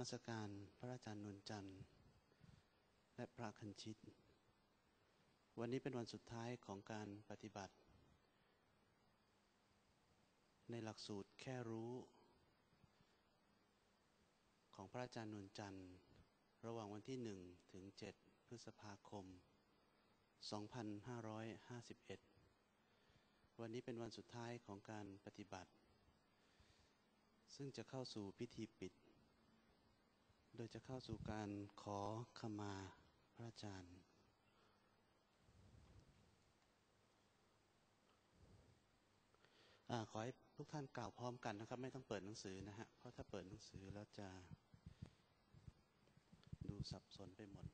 มัสการพระอาจารย์นวลจันทร์ และพระคันชิต วันนี้เป็นวันสุดท้ายของการปฏิบัติ ในหลักสูตรแค่รู้ ของพระอาจารย์นวลจันทร์ ระหว่างวันที่ 1 ถึง 7 พฤษภาคม 2551 วันนี้เป็นวันสุดท้ายของการปฏิบัติ ซึ่งจะเข้าสู่พิธีปิด โดยจะเข้าสู่การขอขมาพระอาจารย์ ขอให้ทุกท่านกล่าวพร้อมกันนะครับ ไม่ต้องเปิดหนังสือนะฮะ เพราะถ้าเปิดหนังสือแล้วจะดูสับสนไปหมด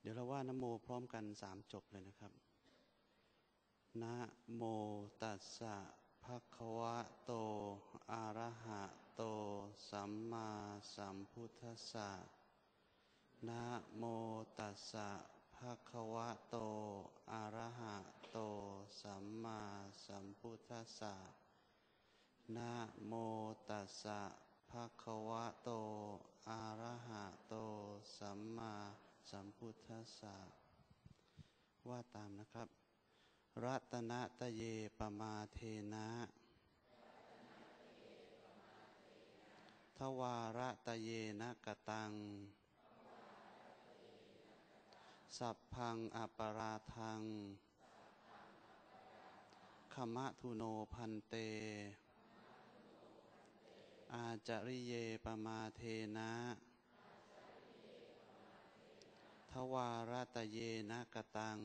เดี๋ยวเราว่านโมพร้อมกันสามจบเลยนะครับ นะโมตัสสะภะคะวะโต อะระหะ โต สัมมาสัมพุทธัสสะ นะโมตัสสะภะคะวะโต อะระหะโต สัมมาสัมพุทธัสสะ นะโมตัสสะภะคะวะโต อะระหะโต สัมมาสัมพุทธัสสะ ว่าตามนะครับ รัตนะตะเยปมาเทนะ ทวาระตะเยนะกตัง สัพพังอปราทังขมะทุโนพันเต อาจาริเยปมาเทนะ ทวารตะเยนะกตัง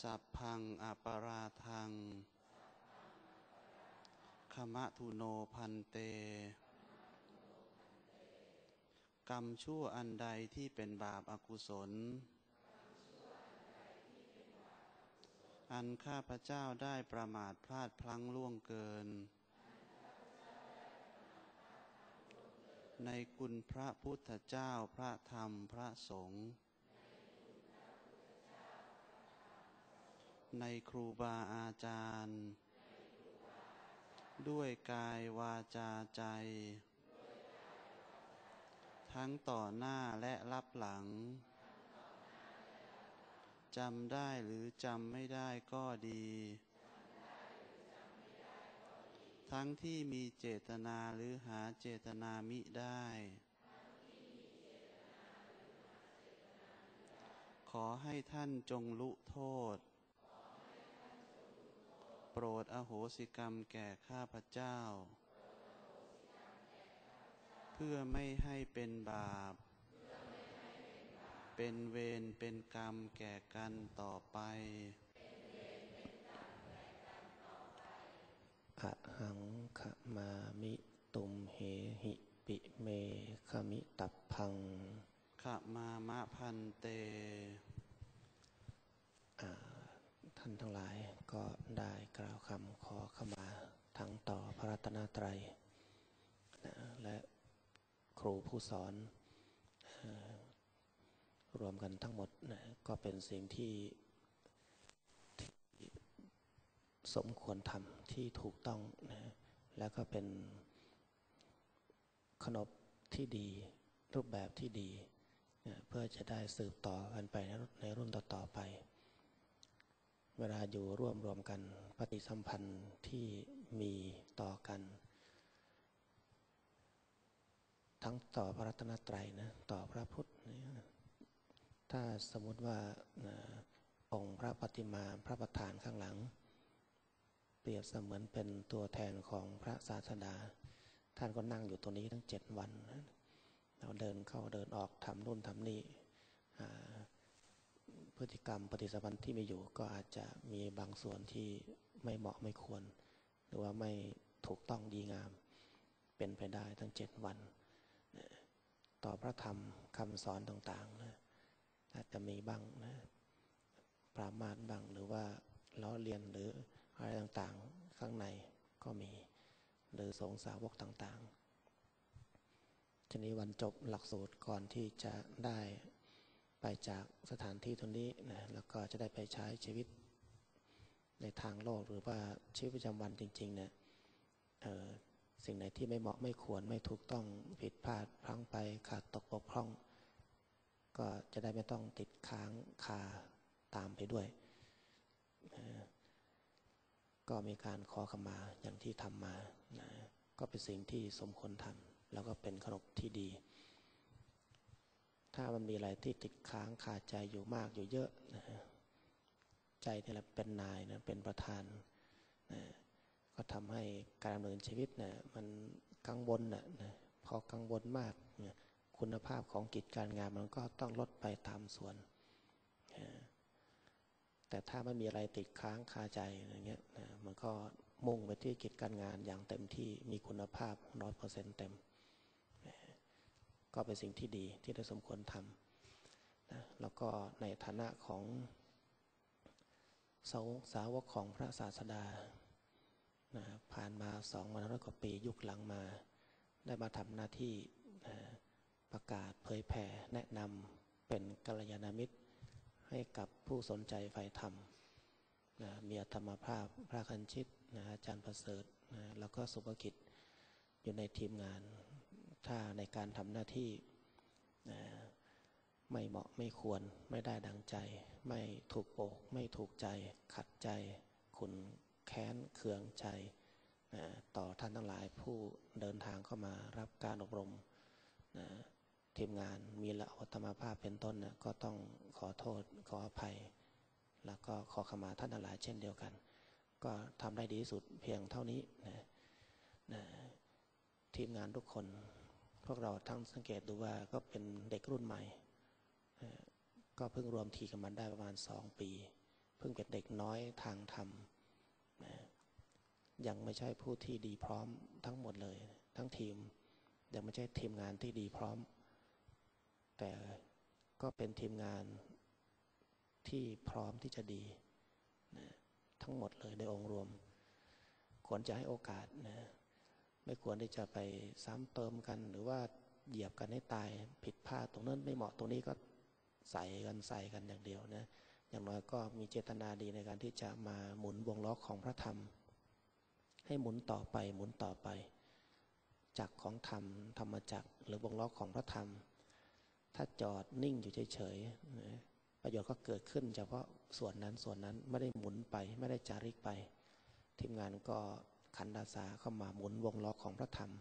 สัพพังอปราทัง มะทุโนพันเต กรรมชั่วอันใดที่เป็นบาปอากุศล อันข้าพเจ้าได้ประมาทพลาดพลั้งล่วงเกิน ในคุณพระพุทธเจ้าพระธรรมพระสงฆ์ในครูบาอาจารย์ ด้วยกายวาจาใจ ทั้งต่อหน้าและรับหลังจำได้หรือจำไม่ได้ก็ดี ทั้งที่มีเจตนาหรือหาเจตนามิได้ ขอให้ท่านจงลุโทษ โปรดอโหสิกรรมแก่ข้าพเจ้า เพื่อไม่ให้เป็นบาป เป็นเวรเป็นกรรมแก่กันต่อไปอะหังขมามิตุมเหหิปิเมขมิตับพังขมามะพันเตอ่า ท่านทั้งหลายก็ได้กล่าวคำขอขมาทั้งต่อพระรัตนตรัยนะและครูผู้สอน รวมกันทั้งหมดนะก็เป็นสิ่งที่ทสมควรทำที่ถูกต้องนะแล้วก็เป็นขนบที่ดีรูปแบบที่ดีนะเพื่อจะได้สืบต่อกันไปในรุ่นต่อๆไป เวลาอยู่ร่วมรวมกัน ปฏิสัมพันธ์ที่มีต่อกัน ทั้งต่อพระรัตนตรัยนะต่อพระพุทธนะถ้าสมมติว่านะองค์พระปฏิมาพระประธานข้างหลัง เปรียบเสมือนเป็นตัวแทนของพระศาสดา ท่านก็นั่งอยู่ตรงนี้ทั้งเจ็ดวัน เราเดินเข้าเดินออกทำนู่นทำนี่ พฤติกรรมปฏิสัมพันธ์ที่มีอยู่ก็อาจจะมีบางส่วนที่ไม่เหมาะไม่ควร หรือว่าไม่ถูกต้องดีงาม เป็นไปได้ทั้งเจ็ดวัน ต่อพระธรรมคำสอนต่างๆนะอาจจะมีบ้างนะปรามาสบ้างหรือว่าล้อเลียนหรืออะไรต่างๆ ข้างในก็มี หรือสงสาวกต่างๆทีนี้วันจบหลักสูตรก่อนที่จะได้ ไปจากสถานที่ตรงนี้นะแล้วก็จะได้ไปใช้ชีวิตในทางโลกหรือว่าชีวิตประจำวันจริงๆเนี่ยสิ่งไหนที่ไม่เหมาะไม่ควรไม่ถูกต้องผิดพลาดพลั้งไปขาดตกบกพร่อง ก็จะได้ไม่ต้องติดค้างคาตามไปด้วย ก็มีการขอขมาอย่างที่ทำมานะก็เป็นสิ่งที่สมควรทำแล้วก็เป็นขนบที่ดี ถ้ามันมีอะไรที่ติดค้างคาดใจอยู่มากอยู่เยอะนะใจนี่แหละเป็นนายนะเป็นประธานนะก็ทำให้การดำเนินชีวิตนะมันกังวลนะนะพอกังวลมากนะคุณภาพของกิจการงานมันก็ต้องลดไปตามส่วนนะแต่ถ้าไม่มีอะไรติดค้างคาใจอย่างเงี้ยนะมันก็มุ่งไปที่กิจการงานอย่างเต็มที่มีคุณภาพร้อยเปอร์เซ็นต์เต็ม ก็เป็นสิ่งที่ดีที่ได้สมควรทำนะแล้วก็ในฐานะของสาวกสาวกของพระศาสดานะผ่านมาสองวันร้อยกว่าปียุคหลังมา ได้มาทำหน้าที่นะประกาศเผยแผ่แนะนำเป็นกัลยาณมิตร ให้กับผู้สนใจใฝ่ธรรมนะมีธรรมภาพพระคันชิตนะอาจารย์ประเสริฐนะแล้วก็สุภกิจอยู่ในทีมงาน ถ้าในการทำหน้าที่ไม่เหมาะไม่ควรไม่ได้ดังใจ ไม่ถูกโอกไม่ถูกใจ ขัดใจ ขุนแค้นเคืองใจ ต่อท่านทั้งหลายผู้เดินทางเข้ามารับการอบรมทีมงานมีละวัตมภาพเป็นต้นนะก็ต้องขอโทษขออภัย แล้วก็ขอขมาท่านทั้งหลายเช่นเดียวกัน ก็ทำได้ดีที่สุดเพียงเท่านี้นะนะทีมงานทุกคน พวกเราทั้งสังเกตดูว่าก็เป็นเด็กรุ่นใหม่ ก็เพิ่งรวมทีกันมาได้ประมาณสองปี เพิ่งเป็นเด็กน้อยทางธรรมยังไม่ใช่ผู้ที่ดีพร้อมทั้งหมดเลย ทั้งทีม ยังไม่ใช่ทีมงานที่ดีพร้อม แต่ก็เป็นทีมงานที่พร้อมที่จะดีนะทั้งหมดเลยในองค์รวม ควรจะให้โอกาสนะ ไม่ควรที่จะไปซ้ำเติมกัน หรือว่าเหยียบกันให้ตายผิดพลาดตรงนั้นไม่เหมาะตรงนี้ก็ใส่กันใส่กันอย่างเดียวนะอย่างน้อยก็มีเจตนาดีในการที่จะมาหมุนวงล้อของพระธรรม ให้หมุนต่อไปหมุนต่อไปจักของธรรมธรรมจักรหรือวงล้อของพระธรรม ถ้าจอดนิ่งอยู่เฉยๆประโยชน์ก็เกิดขึ้นเฉพาะส่วนนั้นส่วนนั้นไม่ได้หมุนไปไม่ได้จาริกไป ทีมงานก็ ขันดาสาเข้ามาหมุนวงล้อของพระธรรม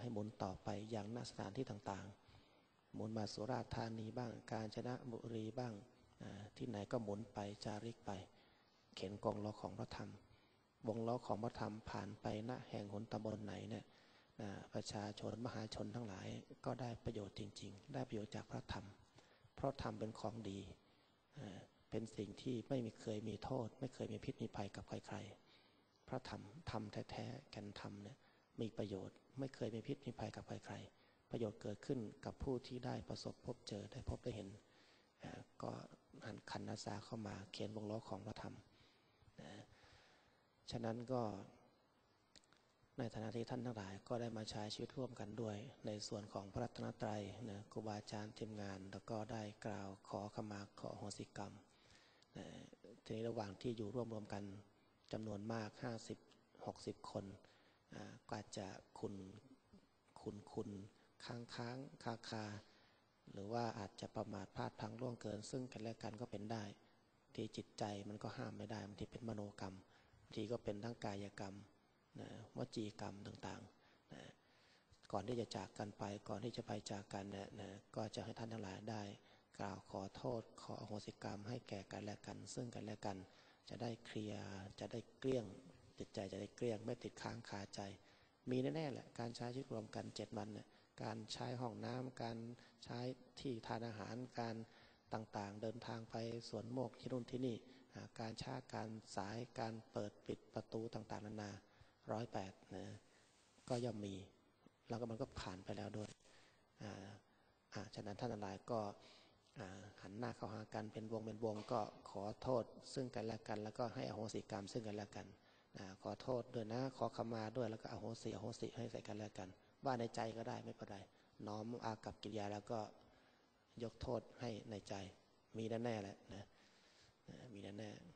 ให้หมุนต่อไปอย่างหน้าสถานที่ต่างๆ หมุนมาสุราษฎร์ธานีบ้าง การชนบุรีบ้าง ที่ไหนก็หมุนไปจาริกไป เข็นกองล้อของพระธรรม วงล้อของพระธรรมผ่านไปณแห่งหนตำบลไหนเนี่ยประชาชนมหาชนทั้งหลายก็ได้ประโยชน์จริง ๆ ได้ประโยชน์จากพระธรรม เพราะธรรมเป็นของดี เป็นสิ่งที่ไม่มีเคยมีโทษ ไม่เคยมีพิษมีภัยกับใครๆ พระธรรมธรรมแท้ๆแก่นธรรมเนี่ยมีประโยชน์ไม่เคยมีพิษมีภัยกับใครๆประโยชน์เกิดขึ้นกับผู้ที่ได้ประสบพบเจอได้พบได้เห็น ก็หันขันนาสาเข้ามาเขียนวงล้อของพระธรรมนะฉะนั้นก็ในฐานะที่ท่านทั้งหลายก็ได้มาใช้ชีวิตร่วมกันด้วย ในส่วนของพระรัตนตรัยนะครูบาอาจารย์ทีมงาน แล้วก็ได้กล่าวขอขมาขอโหสิกรรมนะทีนี้ระหว่างที่อยู่ร่วมรวมกัน จำนวนมาก 50 60 คนก็อาจะคุณคุณคุณค้างค้างคาคา หรือว่าอาจจะประมาทพลาดพลั้งล่วงเกิน ซึ่งกันและกันก็เป็นได้ ที่จิตใจมันก็ห้ามไม่ได้บางทีเป็นมโนกรรมบางทีก็เป็นทั้งกายกรรมนะวจีกรรมต่างๆนะก่อนที่จะจากกันไปก่อนที่จะไปจากกันนี่ยนะก็จะให้ท่านทั้งหลายได้ กล่าวขอโทษขออโหสิกรรมให้แก่กันและกัน ซึ่งกันและกัน จะได้เคลียร์จะได้เกลี้ยง จิตใจจะได้เกลี้ยง ไม่ติดค้างคาใจ มีแน่ๆแหละการใช้ชีวิตรวมกันเจ็ดวันเนี่ยการใช้ห้องน้ำการใช้ที่ทานอาหารการต่างๆ เดินทางไปสวนโมกที่นู่นที่นี่การชาการสายการเปิดปิดประตูต่างๆ นานาร้อยแปดนะก็ย่อมมี แล้วก็มันก็ผ่านไปแล้วด้วยอ่าอ่าฉะนั้นท่านทั้งหลายก็ หันหน้าเข้าหากันเป็นวงเป็นวงก็ขอโทษซึ่งกันและกัน แล้วก็ให้อโหสิกรรมซึ่งกันและกันขอโทษด้วยนะขอขมาด้วยแล้วก็อโหสิอโหสิให้ใส่กันและกัน ว่าในใจก็ได้ไม่เป็นไรน้อมอากับกิริยาแล้วก็ยกโทษให้ในใจ มีแน่ๆแหละนะมีแน่ๆ